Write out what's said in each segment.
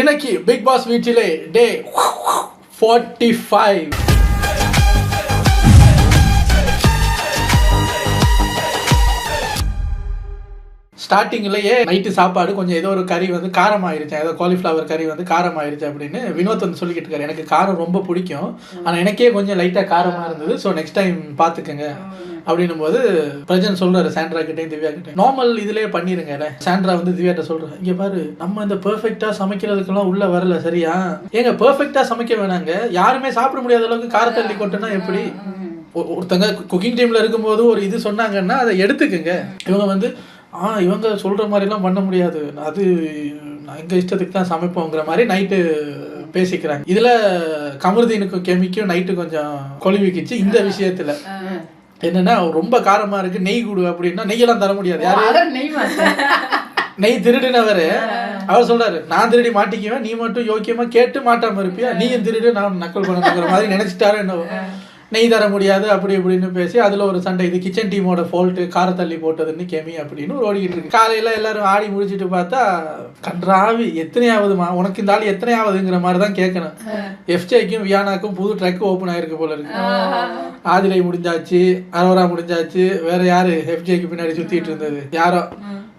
இன்னைக்கு Bigg Boss வீட்டிலே day forty five ஸ்டார்டிங்லேயே நைட்டு சாப்பாடு கொஞ்சம் ஏதோ ஒரு கறி வந்து காரம் ஆயிருச்சு ஏதோ காலிஃப்ளவர் கறி வந்து காரம் ஆயிருச்சு அப்படின்னு வினோத் வந்து சொல்லிக்கிட்டு இருக்காரு. எனக்கு காரம் ரொம்ப பிடிக்கும். ஆனால் எனக்கே கொஞ்சம் லைட்டாக காரமாக இருந்தது. ஸோ நெக்ஸ்ட் டைம் பார்த்துக்கங்க அப்படின்னும் போது பிரஜன் சொல்றாரு சாண்ட்ரா கிட்டேயும் திவ்யா கிட்டே நார்மல் இதுலயே பண்ணிருங்க சாண்ட்ரா வந்து திவ்யாட்ட சொல்றேன் இங்க பாரு நம்ம இந்த பெர்ஃபெக்ட்டா சமைக்கிறதுக்கெல்லாம் உள்ள வரல சரியா? ஏங்க பெர்ஃபெக்ட்டா சமைக்க வேணாங்க. யாருமே சாப்பிட முடியாத அளவுக்கு காரத்தள்ளி கொட்டுனா எப்படி? ஒருத்தங்க குக்கிங் டீம்ல இருக்கும்போது ஒரு இது சொன்னாங்கன்னா அதை எடுத்துக்கங்க. இவங்க வந்து ஆ இவங்க சொல்ற மாதிரிலாம் பண்ண முடியாது. அது நான் எங்க இஷ்டத்துக்கு தான் சமைப்போங்கிற மாதிரி நைட்டு பேசிக்கிறாங்க. இதுல கமருதீனுக்கும் கெமிக்கும் நைட்டு கொஞ்சம் கொழுவிக்கிச்சு. இந்த விஷயத்துல. என்னன்னா ரொம்ப காரமா இருக்கு நெய் கொடு அப்படின்னா நெய்யெல்லாம் தர முடியாது. யாரு? அதான் நெய் திருடினவரு. அவர் சொல்றாரு நான் திருடி மாட்டிக்குவேன் நீ மட்டும் யோக்கியமா கேட்டு மாட்டாம இருப்பியா? நீயும் திருடு நான் நக்கல் பண்ணணுங்கிற மாதிரி நினைச்சிட்டாரு என்ன நெய் தர முடியாது அப்படி இப்படின்னு பேசி அதுல ஒரு சண்டை. இது கிச்சன் டீமோட ஃபால்ட்டு காரத்தள்ளி போட்டதுன்னு கெமி அப்படின்னு ஓடிக்கிட்டு இருக்கு. காலையில எல்லாரும் ஆடி முடிச்சிட்டு பார்த்தா கன்றாவி எத்தனையாவதுமா உனக்கு இந்த ஆள் எத்தனையாவதுங்கிற மாதிரி தான் கேட்கணும் எஃப்ஜேக்கும் வியானாக்கும் புது ட்ரக் ஓப்பன் ஆயிருக்கு போல இருக்கு. ஆதிலை முடிஞ்சாச்சு அரோரா முடிஞ்சாச்சு வேற யாரு எஃப்ஜேக்கு பின்னாடி சுத்திட்டு இருந்தது? யாரோ.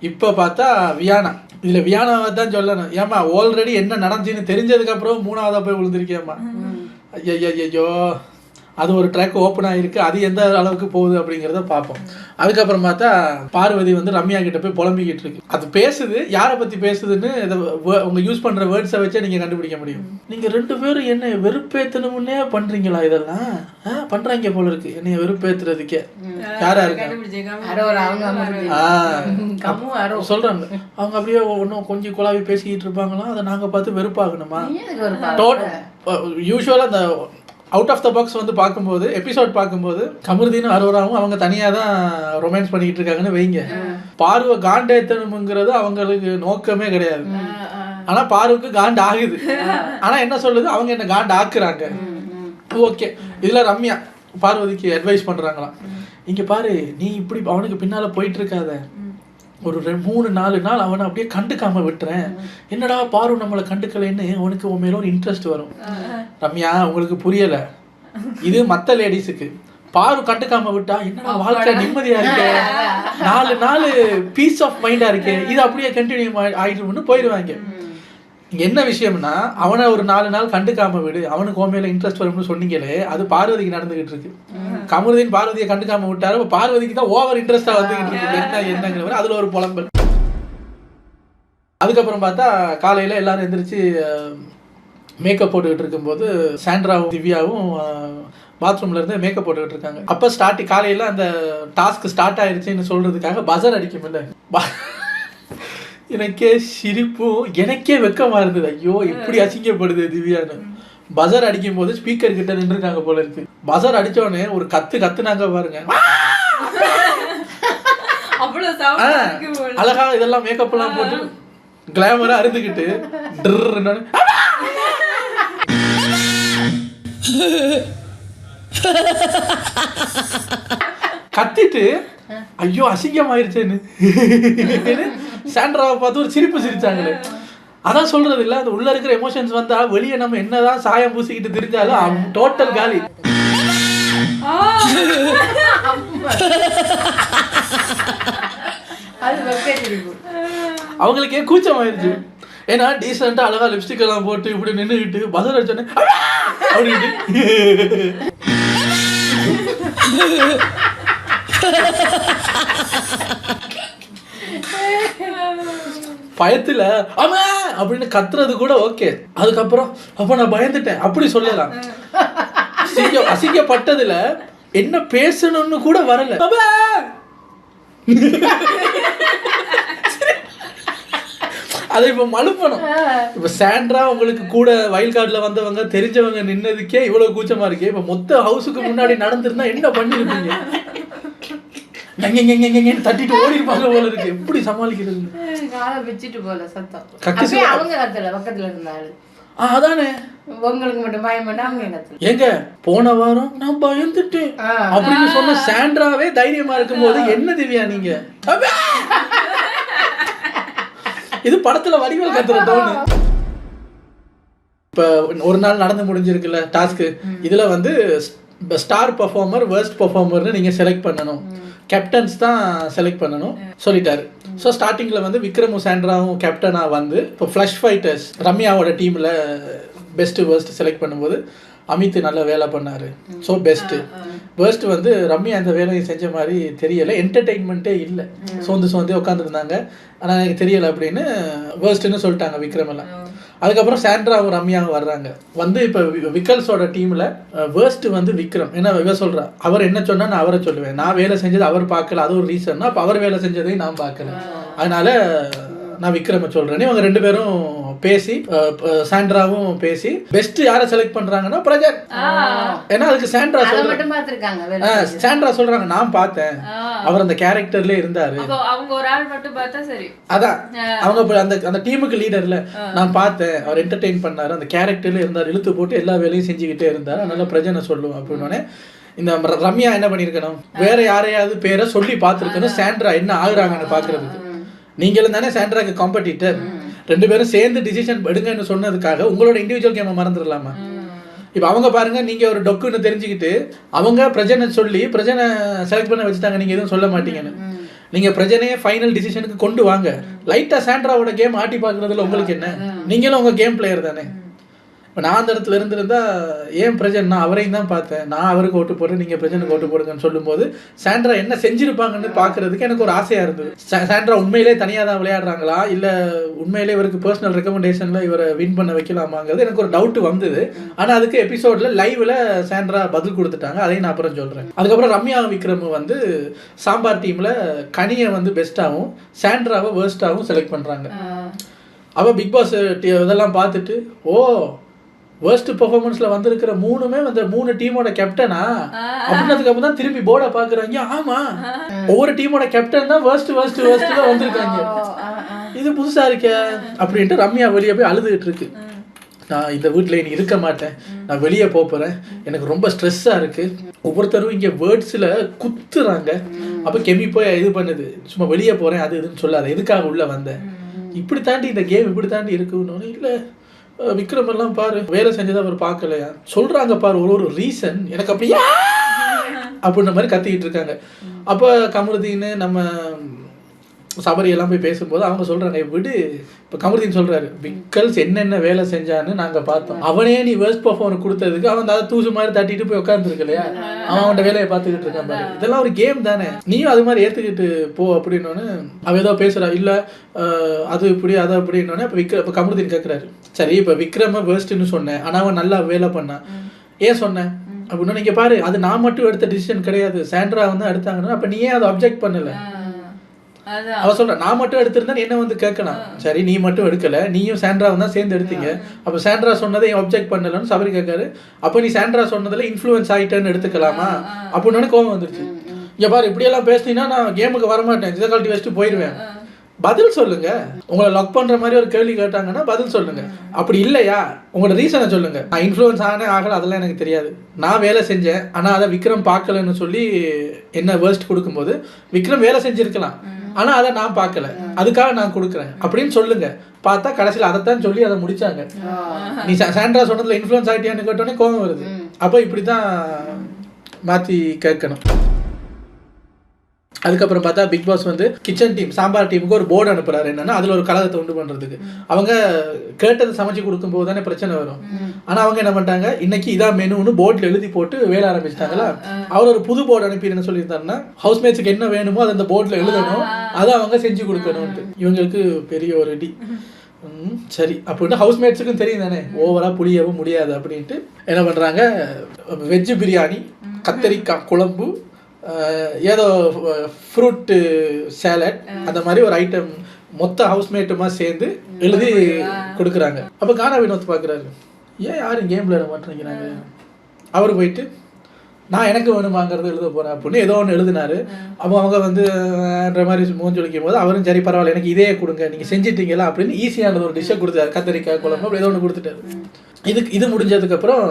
இப்ப பார்த்தா வியானா இதுல வியானாவை தான் சொல்லணும். ஏமா ஆல்ரெடி என்ன நடந்துச்சுன்னு தெரிஞ்சதுக்கு அப்புறம் மூணாவதா போய் விழுந்திருக்கேம்மா ஐயோ அது ஒரு ட்ராக் ஓப்பன் ஆயிருக்கு. அது எந்த அளவுக்கு போகுது அப்படிங்கிறத பார்ப்போம். அதுக்கப்புறம் பார்த்தா பார்வதி வந்து ரம்யா கிட்ட போய் புலம்பிக்கிட்டு இருக்கு. அது பேசுது. யாரை பத்தி பேசுதுன்னு இதை wo- உங்க யூஸ் பண்ற வேர்ட்ஸை வச்சே நீங்க கண்டுபிடிக்க முடியும். நீங்க ரெண்டு பேரும் என்ன வெறுப்பேத்தணும்னே பண்றீங்களா இதெல்லாம்? ஆ, பண்றாங்க போல இருக்கு. என்னைய வெறுப்பேத்துறதுக்கே. யாரா இருக்கா? அரோரா அவங்க அப்படியே ஒன்றும் கொஞ்சம் குழாவி பேசிக்கிட்டு இருப்பாங்களாம் அதை நாங்க பார்த்து வெறுப்பாகணுமா? யூஸ்வலாக அந்த அவுட் ஆஃப் த பாக்ஸ் வந்து பார்க்கும்போது எபிசோட் பார்க்கும்போது கமருதீனும் அரோராவும் அவங்க தனியாக தான் ரொமான்ஸ் பண்ணிக்கிட்டு இருக்காங்கன்னு வைங்க. பார்வை காண்டேத்தணுங்கிறது அவங்களுக்கு நோக்கமே கிடையாது. ஆனா பார்வுக்கு காண்ட் ஆகுது. ஆனா என்ன சொல்லுது? அவங்க என்ன காண்ட் ஆக்குறாங்க. ஓகே. இதுல ரம்யா பார்வதிக்கு அட்வைஸ் பண்றாங்களாம். இங்க பாரு நீ இப்படி அவனுக்கு பின்னால போயிட்டு இருக்காத. ஒரு ரெண்டு மூணு நாலு நாள் அவனை அப்படியே கண்டுக்காம விட்டுறேன். என்னடா பாரு நம்மளை கண்டுக்கலைன்னு அவனுக்கு உன் மேல ஒரு இன்ட்ரெஸ்ட் வரும். ரம்யா உங்களுக்கு புரியல. இது மத்த லேடிஸுக்கு பாரு கண்டுக்காம விட்டா என்னடா வாழ்க்கை நிம்மதியா இருக்கே? நாலு நாள் பீஸ் ஆஃப் மைண்டா இருக்கே. இது அப்படியே கண்டினியூ ஆயிடும்னு போயிடுவாங்க. என்ன விஷயம்னா அவனை ஒரு நாலு நாள் கண்டுக்காம விடு. அவனுக்கு மேல இன்ட்ரெஸ்ட் வரும்னு சொன்னீங்களே அது பார்வதிக்கு நடந்துகிட்டு இருக்கு. கமருதீன் பார்வதியை கண்டுக்காம விட்டாரு. பார்வதிக்கு தான் ஓவர் இன்ட்ரெஸ்டா வந்துகிட்டு இருக்கு. என்ன என்னங்கிற அதுல ஒரு புலம்பல். அதுக்கப்புறம் பார்த்தா காலையில எல்லாரும் எந்திரிச்சு மேக்கப் போட்டுக்கிட்டு இருக்கும்போது சாண்ட்ராவும் திவ்யாவும் பாத்ரூம்ல இருந்து மேக்கப் போட்டுக்கிட்டு இருக்காங்க. அப்ப ஸ்டார்ட் காலையில அந்த டாஸ்க் ஸ்டார்ட் ஆயிருச்சுன்னு சொல்றதுக்காக பசர் அடிக்கும் இல்ல எனக்கே சிரிப்பும் எனக்கே வெக்கமா இருந்தது. ஐயோ இப்படி அசிங்கப்படுது திவ்யான்னு. பசர் அடிக்கும் போது ஸ்பீக்கர் கிட்ட நின்றுருக்காங்க போல இருக்கு. பசர் அடிச்ச உடனே ஒரு கத்து கத்துனாங்க பாருங்க. அழகா இதெல்லாம் மேக்கப் எல்லாம் போட்டு கிளாமரா அறுத்துக்கிட்டு கத்திட்டு ஐயோ அசிங்கமாயிருச்சேன்னு. சாண்ட்ராவை பார்த்து ஒரு சிரிப்பு சிரிச்சாங்களே. அதான் சொல்றது இல்ல அந்த உள்ள இருக்கிற எமோஷன்ஸ் வந்தா வெளியே நம்ம என்னதான் சாயம் பூசிக்கிட்டு தெரிஞ்சாலும் டோட்டல் காலி. அது அவங்களுக்கே கூச்சம் ஆயிருச்சு. ஏன்னா டீசெண்டா அழகா லிப்ஸ்டிக் எல்லாம் போட்டு இப்படி நின்னுகிட்டு பசர் அடிச்சோன்னே அப்படின்ட்டு. பயத்துல ஆமா அப்படின்னு கத்துறது கூட ஓகே அதுக்கப்புறம் அப்ப நான் பயந்துட்டேன். அப்படி சொல்லலாம் அசிங்க அசிங்கப்பட்டதுல என்ன பேசணும்னு கூட வரல. அதை இப்ப மழுப்பணும். இப்ப சாண்ட்ரா உங்களுக்கு கூட வயல் கார்டுல வந்தவங்க தெரிஞ்சவங்க நின்னதுக்கே இவ்வளவு கூச்சமா இருக்கு. இப்ப மொத்த ஹவுஸுக்கு முன்னாடி நடந்திருந்தா என்ன பண்ணிருப்பீங்க? எங்க எங்க எங்க எங்கன்னு தட்டிட்டு ஓடி இருப்பாங்க போல இருக்கு. எப்படி சமாளிக்கிறது? காலை வச்சுட்டு போல சத்தம். கக்கு அவங்க கத்தல பக்கத்துல இருந்தாரு. அதானே. உங்களுக்கு மட்டும் பயம் அவங்க ஏங்க போன வாரம் நான் பயந்துட்டேன். அப்படின்னு சொன்ன சாண்ட்ராவே தைரியமா இருக்கும்போது என்ன திவ்யா நீங்க! இது படத்துல வடிவேல் கத்துற டோனு இப்போ ஒரு நாள் நடந்து முடிஞ்சிருக்குல்ல டாஸ்க்கு இதில் வந்து ஸ்டார் பர்ஃபார்மர் வேர்ஸ்ட் பர்ஃபார்மர்னு நீங்கள் செலக்ட் பண்ணணும். கேப்டன்ஸ் தான் செலக்ட் பண்ணணும். சொல்லிட்டாரு. ஸோ ஸ்டார்டிங்கில் வந்து விக்ரமும் சாண்ட்ராவும் கேப்டனாக வந்து இப்போ ஃப்ளஷ் ஃபைட்டர்ஸ் ரம்யாவோட டீமில் பெஸ்ட்டு வேர்ஸ்ட் செலக்ட் பண்ணும்போது அமித் நல்ல வேலை பண்ணாரு. ஸோ பெஸ்ட்டு வேர்ஸ்ட் வந்து ரம்யா அந்த வேலையை செஞ்ச மாதிரி தெரியல. என்டர்டெயின்மெண்ட்டே இல்லை. சோர்ந்து சோர்ந்து உட்காந்துருந்தாங்க ஆனால் எனக்கு தெரியல அப்படின்னு வேர்ஸ்ட்னு சொல்லிட்டாங்க விக்ரம் எல்லாம் அதுக்கப்புறம் சாண்ட்ராவும் ரம்யாவும் வர்றாங்க. வந்து இப்போ விக்கல்ஸோட டீமில் வேர்ஸ்ட் வந்து விக்ரம். என்ன இவ சொல்றா? அவர் என்ன சொன்னா நான் அவரை சொல்லுவேன். நான் வேலை செஞ்சது அவர் பார்க்கல. அது ஒரு ரீசன்னா அப்போ அவர் வேலை செஞ்சதையும் நான் பார்க்கல. அதனால நான் விக்ரம சொல்றேன். இவங்க ரெண்டு பேரும் பேசி சாண்ட்ராவும் பேசி பெஸ்ட் யாரை செலக்ட் பண்றாங்கன்னா பிரஜன் ஏன்னா அதுக்கு சாண்ட்ரா ஆ, சாண்ட்ரா சொல்றாங்க நான் பார்த்தேன். அவர் அந்த கேரக்டர்ல இருந்தாரு. அவங்க ஒரு ஆள் மட்டும் பார்த்தா சரி. அதான். அவங்க அந்த அந்த டீமுக்கு லீடர்ல நான் பார்த்தேன். அவர் என்டர்டெயின் பண்ணாரு. அந்த கேரக்டர்ல இருந்தார். இழுத்து போட்டு எல்லா வேலையும் செஞ்சுக்கிட்டே இருந்தார். அதனால பிரஜனை சொல்லுவோம் அப்படின்னு இந்த ரம்யா என்ன பண்ணிருக்கணும் வேற யாரையாவது பேரை சொல்லி பார்த்துருக்கணும். சாண்ட்ரா என்ன ஆகுறாங்கன்னு பாக்குறதுக்கு நீங்களும் தானே சாண்ட்ராக்கு காம்படிட்டர் ரெண்டு பேரும் சேர்ந்து டிசிஷன் எடுங்கன்னு சொன்னதுக்காக உங்களோட இண்டிவிஜுவல் கேமை மறந்துடலாமா? இப்போ அவங்க பாருங்க நீங்க ஒரு டொக்குன்னு தெரிஞ்சுக்கிட்டு அவங்க பிரஜனை சொல்லி பிரஜனை செலக்ட் பண்ண வச்சுட்டாங்க நீங்க எதுவும் சொல்ல மாட்டீங்கன்னு. நீங்க பிரஜனையே ஃபைனல் டிசிஷனுக்கு கொண்டு வாங்க. லைட்டா சாண்ட்ராவோட கேம் ஆட்டி பார்க்கறதுல உங்களுக்கு என்ன? நீங்களும் உங்க கேம் பிளேயர் தானே. இப்போ நான் அந்த இடத்துல இருந்திருந்தா ஏன் பிரஜன் நான் அவரையும் தான் பார்த்தேன். நான் அவருக்கு ஓட்டு போடுறேன் நீங்க பிரஜனுக்கு ஓட்டு போடுங்கன்னு சொல்லும்போது சாண்ட்ரா என்ன செஞ்சிருப்பாங்கன்னு பார்க்கறதுக்கு எனக்கு ஒரு ஆசையா இருந்தது. சா- சாண்ட்ரா உண்மையிலே தனியா தான் விளையாடுறாங்களா? இல்ல உண்மையிலே இவருக்கு பர்சனல் ரெக்கமெண்டேஷன்ல இவரை வின் பண்ண வைக்கலாமாங்கிறது எனக்கு ஒரு டவுட் வந்தது. ஆனா அதுக்கு எபிசோட்ல லைவ்ல சாண்ட்ரா பதில் கொடுத்துட்டாங்க. அதையும் நான் அப்புறம் சொல்றேன். அதுக்கப்புறம் ரம்யா விக்ரம் வந்து சாம்பார் டீம்ல கனியை வந்து பெஸ்ட்டாகவும் சாண்ட்ராவை வேர்ஸ்டாகவும் செலக்ட் பண்றாங்க. அவ பிக் பாஸ் இதெல்லாம் பார்த்துட்டு ஓ வேர்ஸ்ட் பெர்ஃபார்மன்ஸ்ல வந்திருக்கிற மூணுமே அந்த மூணு டீமோட கேப்டனா அப்படின்னதுக்கு அப்புறம் தான் திரும்பி போர்டை பாக்குறாங்க ஆமா. ஒவ்வொரு டீமோட கேப்டன் தான் வேர்ஸ்ட் வேர்ஸ்ட் வேர்ஸ்ட் தான் வந்திருக்காங்க. இது புதுசா இருக்கே அப்படின்ட்டு ரம்யா வெளியே போய் அழுதுகிட்டு இருக்கு. நான் இந்த வீட்டில் இனி இருக்க மாட்டேன். நான் வெளியே போகிறேன் எனக்கு ரொம்ப ஸ்ட்ரெஸ்ஸாக இருக்குது ஒவ்வொருத்தரும் இங்கே வேர்ட்ஸில் குத்துறாங்க. அப்போ கெமி போய் இது பண்ணுது. சும்மா வெளியே போகிறேன் அது இதுன்னு சொல்லாத. எதுக்காக உள்ளே வந்தேன் இப்படி தாண்டி இந்த கேம் இப்படி தாண்டி இருக்குன்னு இல்லை. விக்ரம் எல்லாம் பாரு வேலை செஞ்சதை அவர் பார்க்கலையா? சொல்கிறாங்க பாரு ஒரு ஒரு ரீசன் எனக்கு அப்படியே அப்படின்ற மாதிரி கத்திக்கிட்டு இருக்காங்க. அப்போ கமருதீன்னு நம்ம சபரி எல்லாம் போய் பேசும்போது அவங்க சொல்றாங்க விடு. இப்போ கமருதீன் சொல்றாரு விக்கல்ஸ் என்னென்ன வேலை செஞ்சான்னு நாங்க பார்த்தோம். அவனே நீ வேர்ஸ்ட் பர்ஃபார்மர் கொடுத்ததுக்கு அவன் அதை தூசு மாதிரி தட்டிட்டு போய் உட்காந்துருக்கு இல்லையா அவன் அவன் வேலையை பார்த்துக்கிட்டு இருக்கான் பாரு. இதெல்லாம் ஒரு கேம் தானே. நீயும் அது மாதிரி ஏத்துக்கிட்டு போ அப்படின்னு அவ ஏதோ பேசுறா. இல்ல அது இப்படி அது அப்படின்னோடனே இப்போ விக்ர இப்போ கமருதீன் கேட்குறாரு சரி இப்போ விக்ரம வேர்ஸ்ட்னு சொன்னேன். ஆனா அவன் நல்லா வேலை பண்ணான் ஏன் சொன்னேன் அப்படின்னா நீங்க பாரு அது நான் மட்டும் எடுத்த டிசிஷன் கிடையாது. சாண்ட்ரா வந்து எடுத்தாங்கன்னா அப்ப நீ ஏன் அதை அப்ஜெக்ட் பண்ணல? அவ சொல்ற நான் மட்டும் எடுத்திருந்தா என்ன வந்து கேட்கலாம் சரி நீ மட்டும் எடுக்கல. நீயும் சாண்ட்ராவும் தான் சேர்ந்து எடுத்தீங்க. அப்ப சாண்ட்ரா சொன்னதை அப்ஜெக்ட் பண்ணலன்னு சபரி கேட்காரு அப்ப நீ சாண்ட்ரா சொன்னதுல இன்ஃப்ளூயன்ஸ் ஆயிட்டேன்னு எடுத்துக்கலாமா? அப்படின்னு கோவம் வந்துருச்சு. இங்க பாரு இப்படி எல்லாம் பேசினீங்கன்னா நான் கேமுக்கு வரமாட்டேன். இதை கழட்டி வச்சுட்டு போயிடுவேன் பதில் சொல்லுங்க. உங்களை லாக் பண்ற மாதிரி ஒரு கேள்வி கேட்டாங்கன்னா பதில் சொல்லுங்க. அப்படி இல்லையா? உங்களோட ரீசனை சொல்லுங்க. நான் இன்ஃப்ளூயன்ஸ் ஆனே ஆகல அதெல்லாம் எனக்கு தெரியாது. நான் வேலை செஞ்சேன் ஆனா அதை விக்ரம் பார்க்கலன்னு சொல்லி என்ன வேர்ஸ்ட் கொடுக்கும்போது விக்ரம் வேலை செஞ்சிருக்கலாம். ஆனா அதை நான் பார்க்கல. அதுக்காக நான் கொடுக்குறேன். அப்படின்னு சொல்லுங்க. பார்த்தா கடைசியில் அதைத்தான் சொல்லி அதை முடிச்சாங்க. நீ சாண்ட்ரா சொன்னதுல இன்ஃப்ளூயன்ஸ் ஆகிட்டியான்னு கேட்டோன்னே கோவம் வருது. அப்போ இப்படி தான் மாற்றி கேட்கணும். அதுக்கப்புறம் பார்த்தா பிக் பாஸ் வந்து கிச்சன் டீம் சாம்பார் டீமுக்கு ஒரு போர்டு அனுப்புறாரு. என்னன்னா அதுல ஒரு கலகத்தை உண்டு பண்றதுக்கு. அவங்க கேட்டதை சமைச்சு கொடுக்கும்போது தானே பிரச்சனை வரும். ஆனா அவங்க என்ன பண்ணிட்டாங்க? இன்னைக்கு இதான் மெனுன்னு போர்டில் எழுதி போட்டு வேலை ஆரம்பிச்சிட்டாங்களா? அவர் ஒரு புது போர்டு அனுப்பி என்ன சொல்லியிருந்தாருன்னா ஹவுஸ் மேட்ஸுக்கு என்ன வேணுமோ அதை அந்த போர்டில் எழுதணும். அதை அவங்க செஞ்சு கொடுக்கணும்ட்டு. இவங்களுக்கு பெரிய ஒரு டி. சரி. அப்படின்ட்டு ஹவுஸ் மேட்ஸுக்கும் தெரியும் தானே. ஓவரா புளியவும் முடியாது அப்படின்ட்டு. என்ன பண்றாங்க? வெஜ் பிரியாணி கத்தரிக்காய் குழம்பு ஏதோ ஃப்ரூட்டு சேலட் அந்த மாதிரி ஒரு ஐட்டம் மொத்த ஹவுஸ்மேட்டுமா சேர்ந்து எழுதி கொடுக்குறாங்க. அப்போ கானா வினோத் பார்க்குறாரு ஏன் யாரும் கேம் விளையாட மாட்டேங்கிறாங்க அவர் போயிட்டு நான் எனக்கு வேணுமாங்கிறது எழுத போறேன் அப்படின்னு ஏதோ ஒன்று எழுதினாரு. அப்போ அவங்க வந்து அஹ்ன்ற மாதிரி மூஞ்சி ஒழிக்கும் போது அவரும் சரி பரவாயில்ல எனக்கு இதே கொடுங்க நீங்கள் செஞ்சிட்டீங்களா அப்படின்னு ஈஸியானது ஒரு டிஷ்ஷை கொடுத்தாரு. கத்தரிக்காய் குழம்பு அப்படி ஏதோ ஒன்று கொடுத்துட்டாரு. இதுக்கு இது முடிஞ்சதுக்கப்புறம்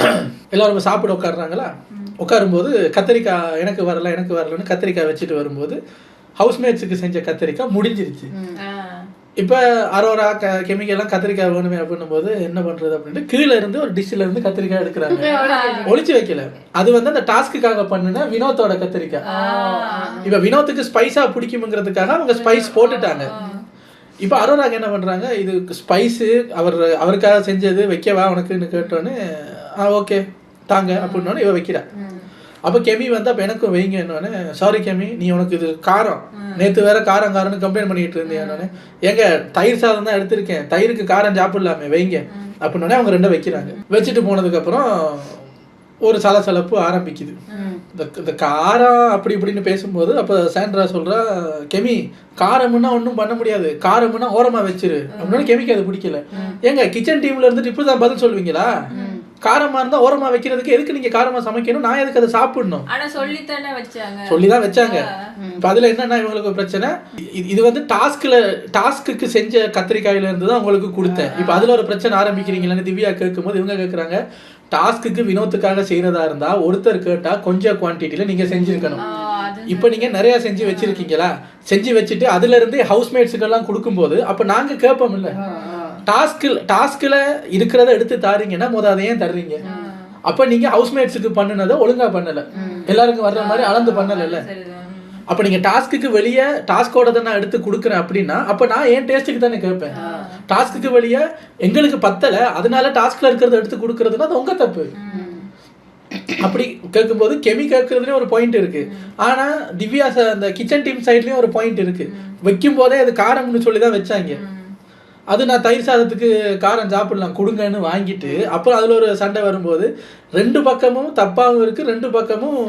எல்லாரும் சாப்பிட உட்காடுறாங்களா உட்காரும்போது கத்தரிக்காய் எனக்கு வரல எனக்கு வரலன்னு கத்தரிக்காய் வச்சுட்டு வரும்போது ஹவுஸ்மேட்ஸுக்கு செஞ்ச கத்தரிக்காய் முடிஞ்சிருச்சு. இப்போ அரோரா க கெமிக்கெல்லாம் கத்திரிக்காய் வேணுமே அப்படின்னும் போது என்ன பண்றது அப்படின்ட்டு கீழே இருந்து ஒரு டிஷ்ல இருந்து கத்திரிக்காய் எடுக்கிறாங்க. ஒளிச்சு வைக்கல. அது வந்து அந்த டாஸ்க்குக்காக பண்ணுன வினோத்தோட கத்திரிக்காய் இப்ப வினோத்துக்கு ஸ்பைஸா பிடிக்குங்கிறதுக்காக அவங்க ஸ்பைஸ் போட்டுட்டாங்க. இப்ப அரோராக்கு என்ன பண்றாங்க? இது ஸ்பைஸு அவர் அவருக்காக செஞ்சது வைக்கவா உனக்குன்னு கேட்டோன்னு ஆ ஓகே தாங்க அப்படின்னோன்னு இவ வைக்கிறா. அப்ப கெமி வந்து அப்ப எனக்கும் வைங்க என்னன்னு சாரி கெமி நீ உனக்கு இது காரம். நேத்து வேற காரம் காரம்னு கம்ப்ளைண்ட் பண்ணிட்டு இருந்தேன் ஏங்க தயிர் சாதம் தான் எடுத்திருக்கேன். தயிருக்கு காரம் சாப்பிடலாமே வைங்க. அப்படின்னோடனே அவங்க ரெண்டும் வைக்கிறாங்க. வச்சுட்டு போனதுக்கு அப்புறம் ஒரு சலசலப்பு ஆரம்பிக்குது. இந்த இந்த காரம் அப்படி இப்படின்னு பேசும்போது அப்போ சாண்ட்ரா சொல்றா கெமி காரம்னா ஒன்றும் பண்ண முடியாது. காரம்னா ஓரமா வச்சிரு. அப்படின்னு கெமிக்கு அது பிடிக்கல. ஏங்க கிச்சன் டீம்ல இருந்துட்டு இப்படி தான் பதில் சொல்லுவீங்களா காரமா இருந்தா ஓரமா வைக்கிறதுக்கு எதுக்கு நீங்க காரமா சமைக்கணும்? நான் எதுக்கு அதை சாப்பிடணும்? ஆனா சொல்லித்தானே வச்சாங்க. சொல்லிதான் வச்சாங்க. இப்ப அதுல என்னன்னா இவங்களுக்கு ஒரு பிரச்சனை? இது- வந்து டாஸ்க்ல டாஸ்க்கு செஞ்ச கத்திரிக்காயில இருந்து தான் உங்களுக்கு கொடுத்தேன். இப்ப அதுல ஒரு பிரச்சனை ஆரம்பிக்கிறீங்களான்னு திவ்யா கேட்கும்போது இவங்க கேக்குறாங்க டாஸ்க்குக்கு வினோத்துக்காக செய்யறதா இருந்தா ஒருத்தர் கேட்டா கொஞ்சம் குவான்டிட்டியில நீங்க செஞ்சிருக்கணும். இப்போ நீங்க நிறைய செஞ்சு வச்சிருக்கீங்களா? செஞ்சு வச்சுட்டு அதுல இருந்து ஹவுஸ்மேட்ஸுக்கெல்லாம் கொடுக்கும்போது அப்ப நாங்க கேட்போம் இல்ல டாஸ்கில் டாஸ்க்ல இருக்கிறத எடுத்து தாரீங்கன்னா முத அதை ஏன் தர்றீங்க அப்ப நீங்க ஹவுஸ்மேட்ஸுக்கு பண்ணுனதை ஒழுங்கா பண்ணல. எல்லாருக்கும் வர்ற மாதிரி அளந்து பண்ணல சரிதான் அப்ப நீங்க டாஸ்க்குக்கு வெளியே டாஸ்கோட தான் நான் எடுத்து கொடுக்குறேன் அப்படின்னா அப்ப நான் என் டேஸ்ட்டுக்கு தானே கேட்பேன். டாஸ்க்குக்கு வெளியே எங்களுக்கு பத்தல அதனால டாஸ்க்ல இருக்கிறத எடுத்து கொடுக்கறதுன்னா அது உங்க தப்பு. அப்படி கேட்கும்போது கெமி கேட்கறதுலயும் ஒரு பாயிண்ட் இருக்கு. ஆனா திவ்யா அந்த கிச்சன் டீம் சைட்லயும் ஒரு பாயிண்ட் இருக்கு. வைக்கும் போதே அது காரம்னு சொல்லி தான் வச்சாங்க அது நான் தயிர் சாதத்துக்கு காரம் சாப்பிடலாம் கொடுங்கன்னு வாங்கிட்டு அப்புறம் அதுல ஒரு சண்டை வரும்போது ரெண்டு பக்கமும் தப்பாவும் இருக்கு ரெண்டு பக்கமும்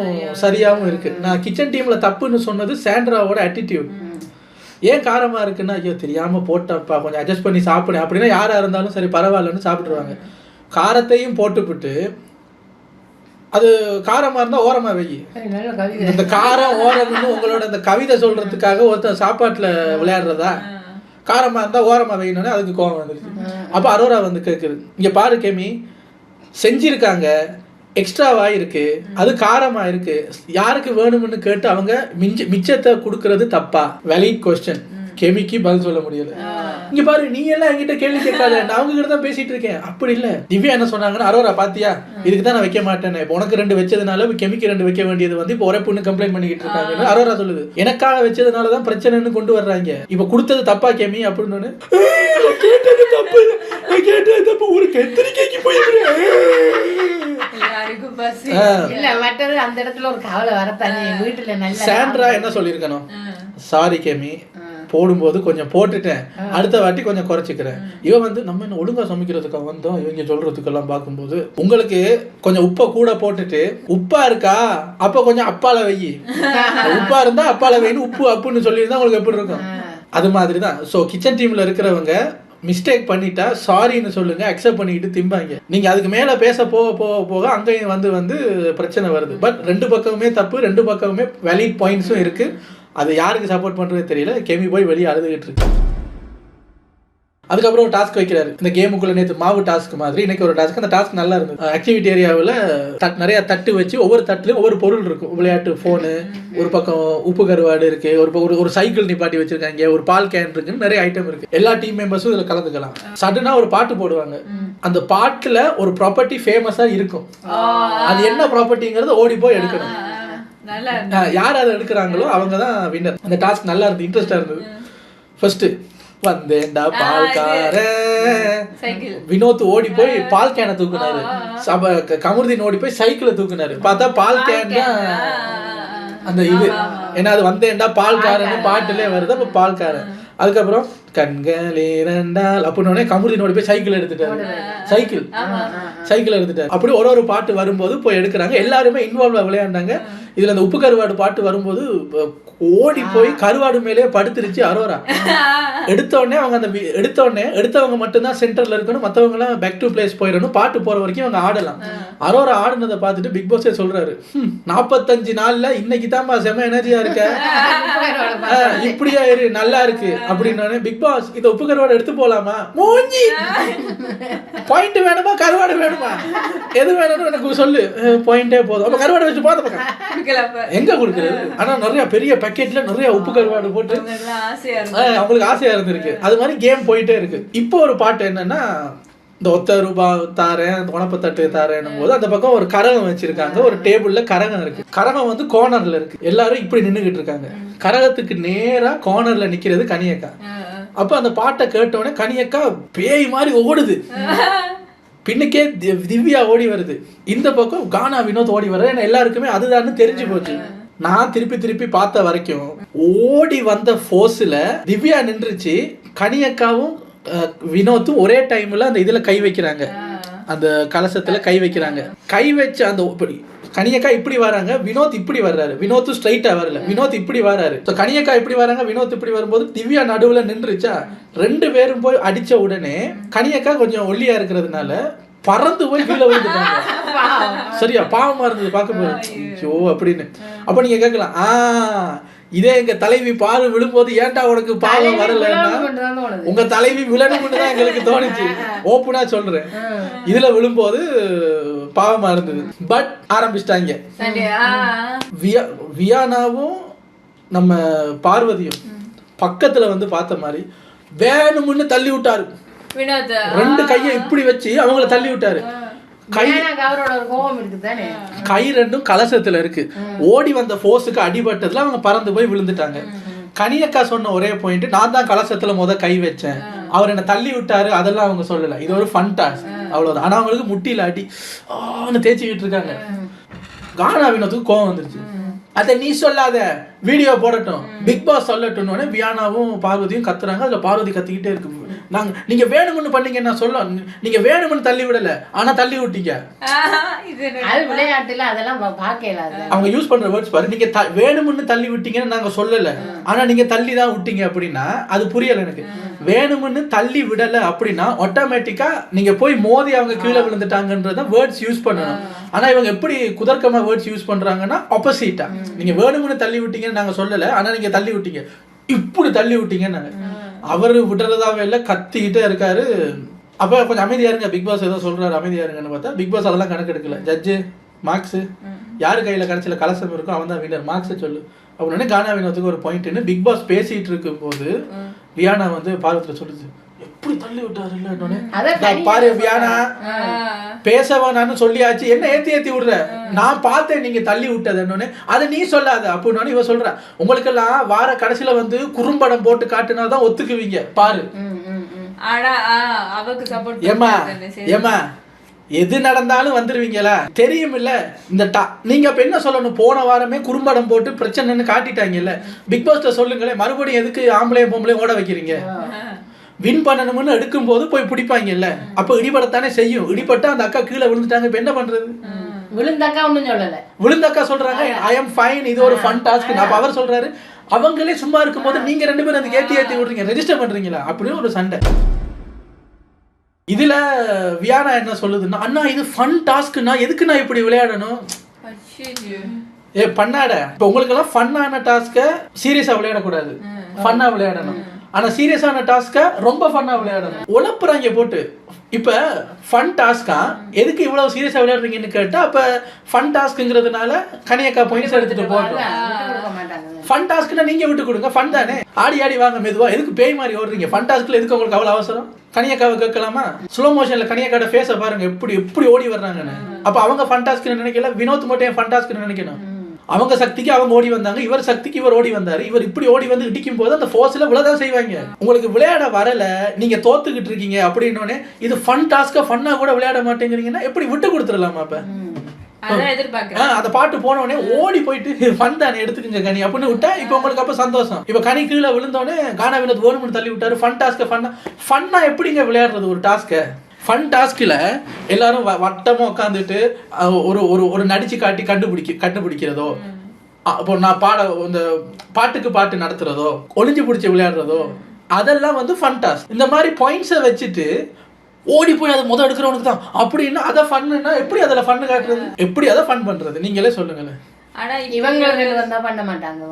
சரியாவும் இருக்கு. நான் கிச்சன் டீம்ல தப்புன்னு சொன்னது சாண்ட்ராவோட attitude. ஏன் காரமா இருக்குன்னா ஐயோ தெரியாம போட்டப்பா கொஞ்சம் அட்ஜஸ்ட் பண்ணி சாப்பிடு. அப்படின்னா யாரா இருந்தாலும் சரி பரவாயில்லன்னு சாப்பிட்டுருவாங்க. காரத்தையும் போட்டுவிட்டு அது காரமா இருந்தா ஓரமா வை. நல்ல கவிதை. இந்த காரம் ஓரம்னு உங்களோட இந்த கவிதை சொல்றதுக்காக ஒருத்தன் சாப்பாட்டுல விளையாடுறதா? காரமா இருந்தா ஓரமா வைக்கணும்னு அதுக்கு கோவம் வந்துருச்சு. அப்ப அரோரா வந்து கேக்குது. இங்க பாரு கேமி செஞ்சிருக்காங்க எக்ஸ்ட்ராவா இருக்கு அது காரமா இருக்கு யாருக்கு வேணும்னு கேட்டு அவங்க மிஞ்ச மிச்சத்தை கொடுக்கறது தப்பா? வேலிட் கொஸ்டின் கெமிக்கு பதில் சொல்ல முடியல. இங்க பாரு நீ எல்லாம் என்கிட்ட கேள்வி கேட்காத. நான் அவங்க கிட்ட தான் பேசிட்டு இருக்கேன். அப்படி இல்ல. திவ்யா என்ன சொன்னாங்கன்னா அரோரா பாத்தியா? இதுக்கு தான் நான் வைக்க மாட்டேன்னு இப்போ உனக்கு ரெண்டு வச்சதுனால கெமிக்கு ரெண்டு வைக்க வேண்டியது வந்து இப்போ ஒரே பொண்ணு கம்ப்ளைண்ட் பண்ணிக்கிட்டு இருக்காங்க அரோரா சொல்லுது. எனக்காக வச்சதுனால தான் பிரச்சனைன்னு கொண்டு வர்றாங்க. இப்ப கொடுத்தது தப்பா கெமி? அப்படின்னு ஒண்ணு, "ஏய், நான் கேட்டது தப்பு. கேட்டது தப்பு. ஒரு கத்திரிக்கைக்கு நல்ல சாண்ட்ரா என்ன சொல்லியிருக்கணும்? Sorry Kemy. போடும்போது கொஞ்சம் போட்டுட்டேன். அடுத்த வாட்டி கொஞ்சம் குறைச்சிக்கிறேன். இவன் வந்து நம்ம என்ன ஒழுங்கா சமைக்கிறதுக்காக வந்தோம்? இவங்க சொல்றதுக்கெல்லாம் பார்க்கும்போது உங்களுக்கு கொஞ்சம் உப்பை கூட போட்டுட்டு உப்பா இருக்கா? அப்ப கொஞ்சம் அப்பால வை. உப்பா இருந்தா அப்பால வைன்னு உப்பு அப்புன்னு சொல்லியிருந்தா உங்களுக்கு எப்படி இருக்கும்? அது மாதிரி தான் ஸோ கிச்சன் டீம்ல இருக்கிறவங்க மிஸ்டேக் பண்ணிட்டா சாரின்னு சொல்லுங்க அக்செப்ட் பண்ணிக்கிட்டு திம்பாங்க. நீங்க அதுக்கு மேல பேச போக போக போக அங்கேயும் வந்து வந்து பிரச்சனை வருது. பட் ரெண்டு பக்கமுமே தப்பு ரெண்டு பக்கமுமே வேலிட் பாயிண்ட்ஸும் இருக்கு. அது யாருக்கு சப்போர்ட் பண்றது தெரியல. கெமி போய் வெளியே அழுதுகிட்டு இருக்கு. அதுக்கப்புறம் ஒரு டாஸ்க் வைக்கிறாரு. இந்த கேமுக்குள்ள நேற்று மாவு டாஸ்க் மாதிரி. இன்னைக்கு ஒரு டாஸ்க் அந்த டாஸ்க் நல்லா இருந்தது. ஆக்டிவிட்டி ஏரியாவில் நிறைய தட்டு வச்சு ஒவ்வொரு தட்டுலையும் ஒவ்வொரு பொருள் இருக்கும். விளையாட்டு ஃபோனு ஒரு பக்கம் உப்பு கருவாடு இருக்கு. ஒரு பக்கம் ஒரு- ஒரு சைக்கிள் நிப்பாட்டி வச்சிருக்காங்க. ஒரு பால் கேன் இருக்குன்னு நிறைய ஐட்டம் இருக்கு. எல்லா டீம் மெம்பர்ஸும் இதில் கலந்துக்கலாம். சடனா ஒரு பாட்டு போடுவாங்க. அந்த பாட்டுல ஒரு ப்ராப்பர்ட்டி ஃபேமஸா இருக்கும். அது என்ன ப்ராப்பர்ட்டிங்கிறது ஓடி போய் எடுக்கணும். யார் அதை எடுக்கிறாங்களோ அவங்க தான் வின்னர் அந்த டாஸ்க் நல்லா இருந்தது இன்ட்ரெஸ்டா இருந்தது. ஃபர்ஸ்ட் வந்தேன்டா சைக்கிள் வினோத் ஓடி போய் பால் கேனை தூக்குனாரு. க- கமருதீன் ஓடி போய் சைக்கிளை தூக்குனாரு. பார்த்தா பால் கேன் தான். அந்த இது. ஏன்னா அது வந்தேன்டா பால்காரன். பாட்டுலே வருது அப்ப பால்காரன். அதுக்கப்புறம் கண்கள் இரண்டால் அப்படின்னு ஓடி போய் சைக்கிள் எடுத்துட்டாரு. சைக்கிள் சைக்கிள் எடுத்துட்டாரு. அப்படி ஒரு ஒரு பாட்டு வரும்போது போய் எடுக்கிறாங்க. எல்லாருமே இன்வால்வ் விளையாண்டாங்க. இதுல அந்த உப்பு கருவாடு பாட்டு வரும்போது ஓடி போய் கருவாடு மேலே படுத்துருச்சு அரோரா. எடுத்த உடனே அவங்க அந்த எடுத்த உடனே எடுத்தவங்க மட்டும்தான் சென்டர்ல இருக்கணும் மத்தவங்க எல்லாம் பேக் டு பிளேஸ் போயிடணும் பாட்டு போற வரைக்கும் அவங்க ஆடலாம். அரோரா ஆடுனதை பார்த்துட்டு பிக் பாஸே சொல்றாரு "ஹம், நாற்பத்தஞ்சு நாள்ல இன்னைக்கு தான்ப்பா செம எனர்ஜியா இருக்க. இப்படியா இரு நல்லா இருக்கு. அப்படின்னு பிக் பாஸ் இத உப்பு கருவாடு எடுத்து போலாமா? மூஞ்சி! பாயிண்ட் வேணுமா? கருவாடு வேணுமா? எது வேணும்னு எனக்கு சொல்லு. பாயிண்டே போதும். அப்ப கருவாடு வச்சு பார்த்த எங்க கொடுக்குறது? ஆனா நிறைய பெரிய பேக்கெட்ல நிறைய உப்பு கருவாடு போட்டு அவங்களுக்கு ஆசையா இருந்திருக்கு. அது மாதிரி கேம் போயிட்டே இருக்கு. இப்போ ஒரு பாட்டு என்னன்னா இந்த ஒத்த ரூபா தாரேன் அந்த உணப்பத்தட்டு தாரேன்னும் போது அந்த பக்கம் ஒரு கரகம் வச்சிருக்காங்க. ஒரு டேபிள்ல கரகம் இருக்கு. கரகம் வந்து கார்னர்ல இருக்கு. எல்லாரும் இப்படி நின்னுகிட்டு இருக்காங்க. கரகத்துக்கு நேரா கார்னர்ல நிக்கிறது கனியக்கா. அப்ப அந்த பாட்டை கேட்டோடனே கனியக்கா பேய் மாதிரி ஓடுது. பின்னுக்கே திவ்யா ஓடி வருது. இந்த பக்கம் கானா வினோத் ஓடி வர்றது ஏன்னா எல்லாருக்குமே அதுதான்னு தெரிஞ்சு போச்சு. நான் திருப்பி திருப்பி பார்த்த வரைக்கும் ஓடி வந்த ஃபோர்ஸ்ல திவ்யா நின்றுச்சு. கனியக்காவும் வினோத்தும் ஒரே டைம்ல அந்த இதுல கை வைக்கிறாங்க. அந்த கலசத்துல கை வைக்கிறாங்க. கை வச்ச அந்த கனியக்கா இப்படி வராங்க வினோத் இப்படி வர்றாரு. வினோத் ஸ்ட்ரைட்டா வரல. வினோத் இப்படி வராரு. ஸோ கனியக்கா இப்படி வராங்க வினோத் இப்படி வரும்போது திவ்யா நடுவுல நின்றுச்சா ரெண்டு பேரும் போய் அடிச்ச உடனே கனியக்கா கொஞ்சம் ஒல்லியா இருக்கிறதுனால பறந்து போய் கீழே விழுந்துட்டாங்க. சரியா? பாவமா இருந்தது பார்க்க போது ஐயோ அப்படின்னு. அப்ப நீங்க கேட்கலாம் ஆ இதே எங்க தலைவி பாரு விழும்போது ஏன்டா உனக்கு பாவம் வரலன்னா? உங்க தலைவி விழணும்னு தான் எங்களுக்கு தோணுச்சு. ஓப்பனா சொல்றேன். இதுல விழும்போது பாவமா இருந்தது. பட் ஆரம்பிச்சிட்டாங்க. வியானாவும் நம்ம பார்வதியும் பக்கத்துல வந்து பார்த்த மாதிரி வேணும்னு தள்ளி விட்டாரு. ரெண்டு கையை இப்படி வச்சு அவங்கள தள்ளி விட்டாரு. கை கை ரெண்டும் கலசத்துல இருக்கு. ஓடி வந்த ஃபோர்ஸுக்கு அடிபட்டதுல அவங்க பறந்து போய் விழுந்துட்டாங்க. கனியக்கா சொன்ன ஒரே பாயிண்ட் நான் தான் கலசத்துல முத கை வச்சேன். அவர் என்ன தள்ளி விட்டாரு அதெல்லாம் அவங்க சொல்லல. இது ஒரு ஃபன் டாஸ் அவ்வளவுதான். ஆனா அவங்களுக்கு முட்டியில அடி ஆன்னு தேய்ச்சிக்கிட்டு இருக்காங்க. கானா வினோத்துக்கு கோவம் வந்துருச்சு. அத நீ சொல்லாத. வீடியோ போடட்டும். பிக் பாஸ் சொல்லட்டும்னு வியானாவும் பார்வதியும் கத்துறாங்க. அதுல பார்வதி கத்திக்கிட்டே இருக்கு. நாங்க நீங்க வேணும்னு பண்ணீங்க நான் சொல்ல நீங்க வேணும்னு தள்ளி விடல ஆனா தள்ளி விட்டீங்க? அது விளையாட்டுல அதெல்லாம் பா- பார்க்க இயலாது. அவங்க யூஸ் பண்ற வேர்ட்ஸ் பாரு நீங்க த- வேணும்னு தள்ளி விட்டீங்கன்னு நாங்க சொல்லல. ஆனா நீங்க தள்ளி தான் விட்டீங்க அப்படின்னா அது புரியல எனக்கு. வேணும்னு தள்ளி விடல அப்படின்னா ஆட்டோமேட்டிக்கா நீங்க போய் மோதி அவங்க கீழே விழுந்துட்டாங்கன்றத வேர்ட்ஸ் யூஸ் பண்ணணும். ஆனா இவங்க எப்படி குதர்க்கமா வேர்ட்ஸ் யூஸ் பண்றாங்கன்னா ஆப்போசிட்டா நீங்க வேணும்னு தள்ளி விட்டீங்கன்னு நாங்க சொல்லல ஆனா நீங்க தள்ளி விட்டீங்க. இப்படி தள்ளி விட்டீங்கன்னாங்க அவரு விடுறதாவே இல்ல கத்திக்கிட்டே இருக்காரு. அப்ப கொஞ்சம் அமைதியா இருங்க பிக் பாஸ் ஏதோ சொல்றாரு அமைதியா இருங்கன்னு பார்த்தா பிக் பாஸ் அதெல்லாம் கணக்கு எடுக்கல ஜட்ஜு மார்க்ஸ் யார் கையில கடைசியில கலசம் இருக்கோ அவன் தான் வின்னர் மார்க்ஸ் சொல்லு. அப்படின்னு கானா வினோத்துக்கு ஒரு பாயிண்ட்னு பிக் பாஸ் பேசிட்டு இருக்கும்போது வியானா வந்து பார்வத்துல சொல்லுது எப்படி தள்ளி விட்டாரு இல்ல பாரு வியானா ஆ. பேச வேணான்னு சொல்லியாச்சு. என்ன ஏத்தி ஏத்தி விடுற? நான் பார்த்தேன் நீங்க தள்ளி விட்டது என்னன்னு அதை நீ சொல்லாத அப்படின்னு இவ சொல்ற. உங்களுக்கெல்லாம் வார கடைசியில வந்து குறும்படம் போட்டு காட்டுனாதான் ஒத்துக்குவீங்க. பாரு. ஏமா ஏமா எது நடந்தாலும் வந்துருவீங்களா? தெரியும் இல்ல இந்த டா நீங்க அப்ப என்ன சொல்லணும்? போன வாரமே குறும்படம் போட்டு பிரச்சனைன்னு காட்டிட்டாங்கல்ல. பிக் பாஸ்ல சொல்லுங்களேன் மறுபடியும் எதுக்கு ஆம்பளையும் பொம்பளையும் ஓட வைக்கிறீங்க? வின் பண்ணணும்னு எடுக்கும்போது போய் பிடிப்பாங்கல்ல. அப்ப இடிபடத்தானே செய்யும். இடிபட்டா அந்த அக்கா கீழே விழுந்துட்டாங்க. இப்ப என்ன பண்றது? விழுந்தாக்கா ஒண்ணும் சொல்லல. விழுந்தக்கா சொல்றாங்க ஐ எம் ஃபைன் இது ஒரு ஃபன் டாஸ்க் அப்ப அவர் சொல்றாரு அவங்களே சும்மா இருக்கும்போது நீங்க ரெண்டு பேரும் அதுக்கு ஏத்தி ஏத்தி விடுறீங்க ரெஜிஸ்டர் பண்றீங்களா? அப்படின்னு ஒரு சண்டை. இதுல வியானா என்ன சொல்லுதுன்னா அண்ணா இது ஃபன் டாஸ்க்னா எதுக்கு நான் இப்படி விளையாடணும். ஏ பண்ணாட இப்போ உங்களுக்கெல்லாம் ஃபன்னான டாஸ்க்கை சீரியஸா விளையாடக்கூடாது. ஃபன்னா விளையாடணும். ஆனா சீரியஸான டாஸ்க்கை ரொம்ப ஃபன்னா விளையாடணும். உழப்புறாங்க போட்டு. இப்ப ஃபன் டாஸ்கா எதுக்கு இவ்வளவு சீரியஸா விளையாடுறீங்கன்னு கேட்டா அப்ப ஃபன் டாஸ்க்குங்கிறதுனால கனியக்கா பாயிண்ட்ஸ் போகணும் கொடுக்க மாட்டாங்க. ஃபன் டாஸ்க்னா நீங்க விட்டு கொடுங்க. ஃபன் தானே. ஆடி ஆடி வாங்க மெதுவா. எதுக்கு பேய் மாதிரி ஓடுறீங்க? ஃபன் டாஸ்க்ல எதுக்கு உங்களுக்கு அவ்வளவு அவசரம்? கனியக்காவை கேட்கலாமா? ஸ்லோ மோஷன்ல கனியக்காட ஃபேஸை பாருங்க. எப்படி எப்படி ஓடி வர்றாங்கன்னு. அப்ப அவங்க ஃபன் டாஸ்க்னு நினைக்கல? வினோத் மட்டும் ஃபன் டாஸ்க்னு நினைக்கணும்? அவங்க சக்திக்கு அவங்க ஓடி வந்தாங்க இவர் சக்திக்கு இவர் ஓடி வந்தாரு. இவர் இப்படி ஓடி வந்து இடிக்கும் போது அந்த ஃபோர்ஸ்ல விழதான் செய்வாங்க. உங்களுக்கு விளையாட வரல நீங்க தோத்துக்கிட்டு இருக்கீங்க அப்படின்னோடனே இது ஃபன் டாஸ்க்கா ஃபன்னா கூட விளையாட மாட்டேங்கிறீங்கன்னா எப்படி விட்டு கொடுத்துடலாமா அப்ப? அந்த பாட்டு போன உடனே ஓடி போயிட்டு ஃபன் தானே எடுத்துக்கங்க கனி அப்படின்னு விட்டா இப்போ உங்களுக்கு அப்ப சந்தோஷம். இப்போ கனி கீழே விழுந்தோடனே கானா வினோத் வேணும்னு தள்ளி விட்டாரு. ஃபன் டாஸ்க்கு ஃபன்னா ஃபன்னா எப்படிங்க விளையாடுறது ஒரு டாஸ்க்கை ஃபன் டாஸ்கில் எல்லாரும் வ- வட்டமா உட்காந்துட்டு ஒரு ஒரு ஒரு நடிச்சு காட்டி கண்டுபிடிக்க கண்டுபிடிக்கிறதோ இப்போ நான் பாட இந்த பாட்டுக்கு பாட்டு நடத்துறதோ ஒளிஞ்சு பிடிச்சி விளையாடுறதோ அதெல்லாம் வந்து ஃபன் டாஸ்க் இந்த மாதிரி பாயிண்ட்ஸை வச்சுட்டு ஓடி போய் அதை முத எடுக்கிறவனுக்கு தான். அப்படின்னா அதை ஃபன்னுன்னா எப்படி அதில் ஃபன்னு காட்டுறது? எப்படி அதை ஃபன் பண்றது? நீங்களே சொல்லுங்களேன். ஆனா இப்ப இவங்க ரெண்டு வந்தா பண்ண மாட்டாங்க.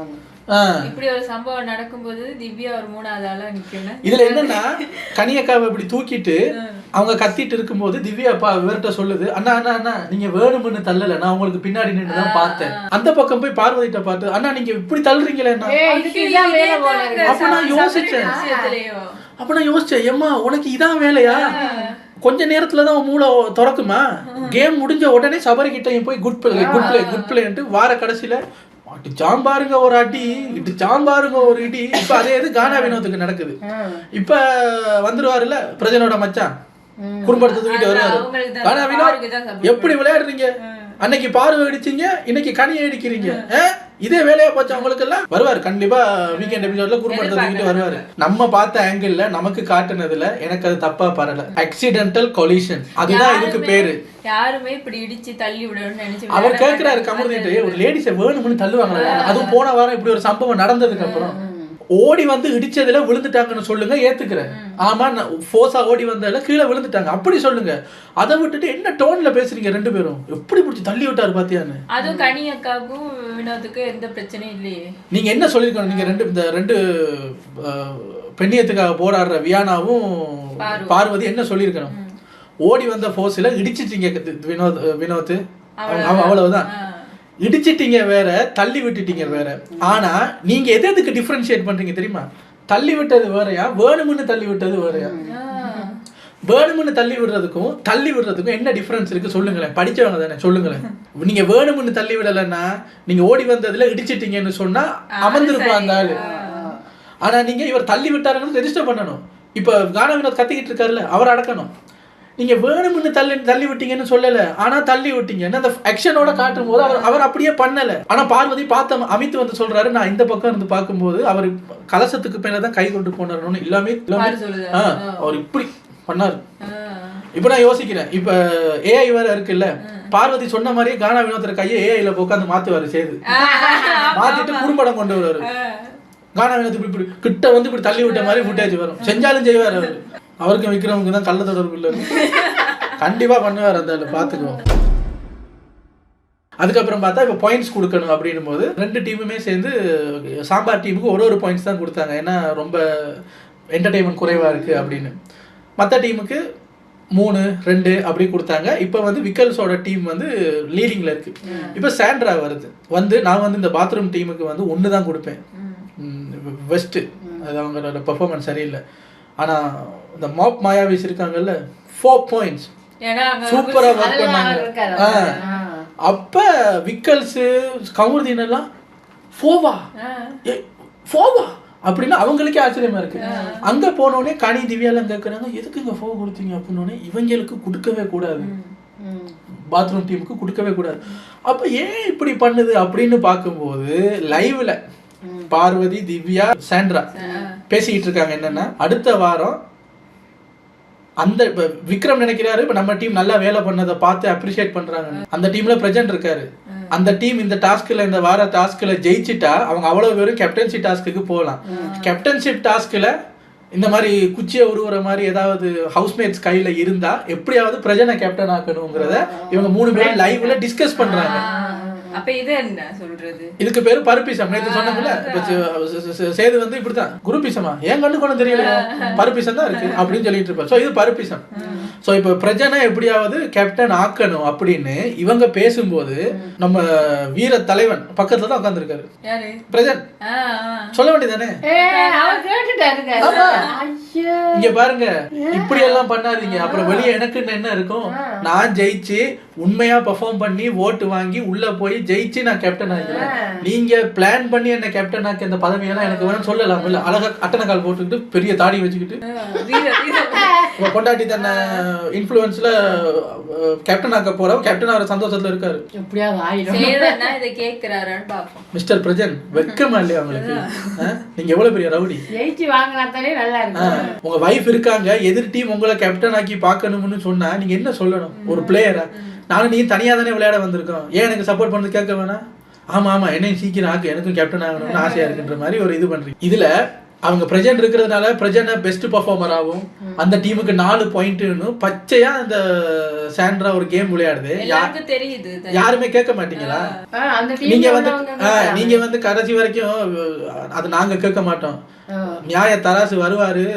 இப்படி ஒரு சம்பவம் நடக்கும்போது திவ்யா ஒரு மூணாவது ஆளா நிக்கணும் இதுல என்னன்னா கனியக்காவை இப்படி தூக்கிட்டு அவங்க கத்திட்டு இருக்கும்போது திவ்யா அப்பா இவர்கிட்ட சொல்லுது அண்ணா அண்ணா அண்ணா நீங்க வேணும்னு தள்ளல நான் உங்களுக்கு பின்னாடி நின்று தான் பார்த்தேன். அந்த பக்கம் போய் பார்வதிட்ட பார்த்து அண்ணா நீங்க இப்படி தள்ளுறீங்களே. அப்ப நான் யோசிச்சேன். அப்ப நான் யோசிச்சேன் ஏம்மா உனக்கு இதான் வேலையா? கொஞ்ச நேரத்துல தான் மூளை திறக்குமா? கேம் முடிஞ்ச உடனே சபரி கிட்ட போய் good play good play good பிளேன்ட்டு வார கடைசியில அடி சாம்பாருங்க ஒரு அடி இட்டு சாம்பாருங்க ஒரு இடி. இப்ப அதே இது கானா வினோத்துக்கு நடக்குது. இப்ப வந்துருவாருல்ல பிரஜனோட மச்சான். குடும்பத்தை தூக்கிட்டு வருவாரு. கானா வினோத் support எப்படி விளையாடுறீங்க? அன்னைக்கு பார்வை அடிச்சீங்க இன்னைக்கு கனியை அடிக்கிறீங்க? இதே வேலையா போச்சு அவங்களுக்கு எல்லாம் வருவார் கண்டிப்பா வீக்கெண்ட் எபிசோட்ல குடும்பத்தை தூக்கிட்டு வருவாரு. நம்ம பார்த்த ஆங்கிள் நமக்கு காட்டுனதுல எனக்கு அது தப்பா பரல. ஆக்சிடென்டல் கொலிஷன் அதுதான் இதுக்கு பேரு. யாருமே இப்படி இடிச்சு தள்ளி விடணும்னு நினைச்சு அவர் கேட்கிறாரு கமர்திட்டு ஒரு லேடிஸை வேணும்னு தள்ளுவாங்களா. அதுவும் போன வாரம் இப்படி ஒரு சம்பவம் நடந்ததுக்கு அப்புறம். ஓடி வந்து இடிச்சதுல விழுந்துட்டாங்கன்னு சொல்லுங்க ஏத்துக்கிறேன். ஆமா ஃபோர்ஸா ஓடி வந்ததுல கீழே விழுந்துட்டாங்க. அப்படி சொல்லுங்க. அதை விட்டுட்டு என்ன டோன்ல பேசுறீங்க ரெண்டு பேரும்? எப்படி பிடிச்சி தள்ளி விட்டாரு பாத்தியான்னு? அதுவும் கனி அக்காவுக்கும் வினோத்துக்கும் எந்த பிரச்சனையும் இல்லையே. நீங்க என்ன சொல்லிருக்கணும் நீங்க ரெண்டு இந்த ரெண்டு பெண்ணியத்துக்காக போராடுற வியானாவும் பார்வதி. என்ன சொல்லியிருக்கணும்? ஓடி வந்த ஃபோர்ஸ்ல இடிச்சிட்டீங்க வினோத் வினோத் அவ- அவ்வளவுதான். இடிச்சிட்டீங்க வேற தள்ளி விட்டுட்டீங்க வேற. ஆனா நீங்க எது எதுக்கு டிஃபரன்ஷியேட் பண்றீங்க தெரியுமா? தள்ளி விட்டது வேறயா? வேணும்னு தள்ளி விட்டது வேறயா? வேணும்னு தள்ளி விடுறதுக்கும் தள்ளி விடுறதுக்கும் என்ன டிஃபரன்ஸ் இருக்கு சொல்லுங்களேன். படிச்சவங்க தானே சொல்லுங்களேன். நீங்க வேணும்னு தள்ளி விடலைன்னா நீங்க ஓடி வந்ததுல இடிச்சிட்டீங்கன்னு சொன்னா அமர்ந்திருப்பான் அந்த ஆளு. ஆனா நீங்க இவர் தள்ளி விட்டாருன்னு ரெஜிஸ்டர் பண்ணணும். இப்ப கானா வினோத் கத்திக்கிட்டு இருக்காருல்ல அவர் அடக்கணும். நீங்க வேணும்னு தள்ளி தள்ளி விட்டீங்கன்னு சொல்லல. ஆனா தள்ளி விட்டீங்க அந்த ஆக்ஷனோட காட்டும் போது அவர் அவர் அப்படியே பண்ணல. ஆனா பார்வதி பார்த்த அமித் வந்து சொல்றாரு நான் இந்த பக்கம் இருந்து பார்க்கும்போது அவர் கலசத்துக்கு மேல தான் கை கொண்டு போனாருன்னு எல்லாமே. ஆ, அவர் இப்படி பண்ணாரு. இப்ப நான் யோசிக்கிறேன். இப்ப ஏஐ வேற இருக்குல்ல. பார்வதி சொன்ன மாதிரியே கானா வினோத்தர கையை ஏஐல உட்காந்து மாத்துவாரு சேது. மாத்திட்டு குறும்படம் கொண்டு வருவாரு. கானா வினோத் இப்படி இப்படி கிட்ட வந்து இப்படி தள்ளி விட்ட மாதிரி ஃபுட்டேஜ் வரும். செஞ்சாலும் செய்வார் அவரு. அவருக்கும் விக்ரமுக்கு தான் கள்ள தொடர்பு இல்லை. கண்டிப்பா பண்ணுவார் அந்த ஆளு, பாத்துக்குவோம் அதுக்கப்புறம் பார்த்தா இப்போ பாயிண்ட்ஸ் கொடுக்கணும் அப்படின்னும் போது ரெண்டு டீமுமே சேர்ந்து சாம்பார் டீமுக்கு ஒரு ஒரு பாயிண்ட்ஸ் தான் கொடுத்தாங்க. ஏன்னா ரொம்ப என்டர்டெயின்மெண்ட் குறைவாக இருக்குது அப்படின்னு. மற்ற டீமுக்கு மூணு ரெண்டு அப்படி கொடுத்தாங்க. இப்போ வந்து விக்கல்ஸோட டீம் வந்து லீடிங்கில் இருக்கு. இப்போ சாண்ட்ரா வருது. வந்து நான் வந்து இந்த பாத்ரூம் டீமுக்கு வந்து ஒன்று தான் கொடுப்பேன் வெஸ்ட்டு அது அவங்களோட பெர்ஃபார்மன்ஸ் சரியில்லை. ஆனால் இந்த மாப் மாயாவிஸ் இருக்காங்கல்ல ஃபோர் பாயிண்ட்ஸ் ஏன்னா அங்க சூப்பரா ஒர்க் பண்ணாங்க. அப்ப விக்கல்ஸ் கவுர்தீன் எல்லாம் ஃபோவா ஃபோவா அப்படின்னு அவங்களுக்கே ஆச்சரியமா இருக்கு. அங்க போனோடனே கனி திவ்யாலாம் கேட்கறாங்க எதுக்கு இங்க ஃபோ கொடுத்தீங்க? அப்படின்னோடனே இவங்களுக்கு கொடுக்கவே கூடாது. ம். பாத்ரூம் டீமுக்கு கொடுக்கவே கூடாது. அப்ப ஏன் இப்படி பண்ணுது அப்படின்னு பார்க்கும்போது லைவ்ல பார்வதி திவ்யா சாண்ட்ரா. பேசிக்கிட்டு இருக்காங்க என்னன்னா அடுத்த வாரம் அந்த இப்ப விக்ரம் நினைக்கிறாரு இப்ப நம்ம டீம் நல்லா வேலை பண்ணதை பார்த்து அப்ரிஷியேட் பண்றாங்க. அந்த டீம்ல பிரசன்ட் இருக்காரு. அந்த டீம் இந்த டாஸ்க்ல இந்த வார டாஸ்க்ல ஜெயிச்சிட்டா அவங்க அவ்வளவு பேரும் கேப்டன்சி டாஸ்க்கு போகலாம். கேப்டன்ஷிப் டாஸ்க்ல இந்த மாதிரி குச்சியை உருவுற மாதிரி ஏதாவது ஹவுஸ்மேட்ஸ் கையில இருந்தா எப்படியாவது பிரஜனை கேப்டன் ஆக்கணுங்கிறத இவங்க மூணு பேரும் லைவ்ல டிஸ்கஸ் பண்றாங்க. அப்ப இது என்ன சொல்றது? இதுக்கு பேரு பருப்பிசம். நேத்து சேது வந்து இப்படித்தான். குருப்பிசமா என் கண்ணு கொண்டு தெரியல? பருப்பிசம் தான் இருக்கு அப்படின்னு சொல்லிட்டு இருப்பார். சோ இது பருப்பிசம். சோ இப்ப பிரஜனை எப்படியாவது கேப்டன் ஆக்கணும் அப்படின்னு இவங்க பேசும்போது நம்ம வீர தலைவன் பக்கத்துல தான் உட்காந்துருக்காரு யாரு? பிரஜன். சொல்ல வேண்டியதானே. இங்க பாருங்க. இப்படி எல்லாம் பண்ணாதீங்க. அப்புறம் வெளியே எனக்குன்னு என்ன இருக்கும்? நான் ஜெயிச்சு உண்மையா பெர்ஃபார்ம் பண்ணி ஓட்டு வாங்கி உள்ள போய் ஜெயிச்சு நான் கேப்டன் ஆகிறேன் நீங்க பிளான் பண்ணி என்ன கேப்டன் ஆக்கி அந்த பதவியெல்லாம் எனக்கு வேணும்னு சொல்லலாம். இல்ல அழகா அட்டனை கால் போட்டுக்கிட்டு பெரிய தாடி வச்சுக்கிட்டு. ஆ, வீர வீர. உங்க பொண்டாட்டி தன்னை இன்ஃப்ளூயன்ஸ்ல கேப்டன் ஆக்க போறோம் கேப்டன் ஆகிற சந்தோஷத்துல இருக்காரு. எப்படியாவது ஆயிடும் சேதன்னா இதை கேக்குறாரான்னு பாப்போம் மிஸ்டர் பிரஜன் வெக்கமா இல்லையா உங்களுக்கு? நீங்க எவ்வளவு பெரிய ரவுடி? ஜெயிச்சு வாங்கினாத்தாலே நல்லா ஆ, இருக்கும். உங்க வைஃப் இருக்காங்க எதிர் டீம் உங்களை கேப்டன் ஆக்கி பார்க்கணும்னு சொன்னா நீங்க என்ன சொல்லணும்? ஒரு பிளேயரா நானும் நீ தனியா தானே விளையாட வந்திருக்கோம். ஏன் எனக்கு சப்போர்ட் பண்ணது கேட்க வேணாம்? ஆமா ஆமா. என்னையும் சீக்கிரம் ஆக்கு. எனக்கும் கேப்டன் ஆகணும்னு ஆசையா இருக்குன்ற மாதிரி ஒரு இது பண்ணுறீங்க இதுல அவங்க பிரஜன் இருக்கிறதுனால பிரஜனை பெஸ்ட் பர்ஃபார்மராகவும் அந்த டீமுக்கு நாலு பாயிண்ட்னு பச்சையா அந்த சாண்ட்ரா ஒரு கேம் விளையாடுது. தெரியுது. யாருமே கேட்க மாட்டீங்களா? நீங்க வந்து நீங்க வந்து கடைசி வரைக்கும் அது நாங்க கேட்க மாட்டோம். நியாய தராசு வருவாரு.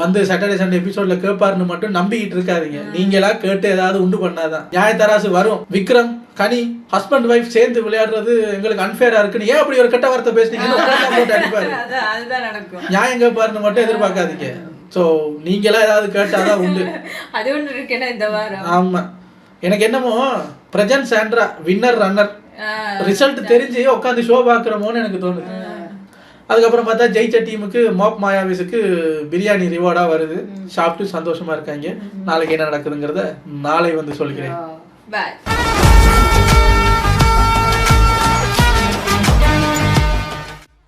வந்து சாட்டர்டே சண்டே எபிசோட்ல கேட்பாருன்னு மட்டும் நம்பிக்கிட்டு இருக்காதீங்க. நீங்களா கேட்டு ஏதாவது உண்டு பண்ணாதான். நியாய தராசு வரும். விக்ரம் கனி ஹஸ்பண்ட் ஒய்ஃப் சேர்ந்து விளையாடுறது எங்களுக்கு அன்ஃபேரா இருக்குன்னு ஏன் அப்படி ஒரு கெட்ட வார்த்தை பேசுனீங்கன்னு போட்டு அடிப்பாரு நியாயம் கேட்பாருன்னு மட்டும் எதிர்பார்க்காதீங்க. சோ நீங்களா ஏதாவது கேட்டாதான் உண்டு. அது ஒண்ணு இருக்குன்னா இந்த வாரம்? ஆமா. எனக்கு என்னமோ Prajan Sandra winner runner result தெரிஞ்சு உட்காந்து ஷோ பார்க்குறோமோன்னு எனக்கு தோணுது. அதுக்கப்புறம் பார்த்தா ஜெயிச்ச டீமுக்கு மோப் மாயாவிஸுக்கு பிரியாணி ரிவார்டா வருது. சாப்பிட்டு சந்தோஷமா இருக்காங்க. நாளைக்கு என்ன நடக்குதுங்கிறத நாளை வந்து சொல்கிறேன்.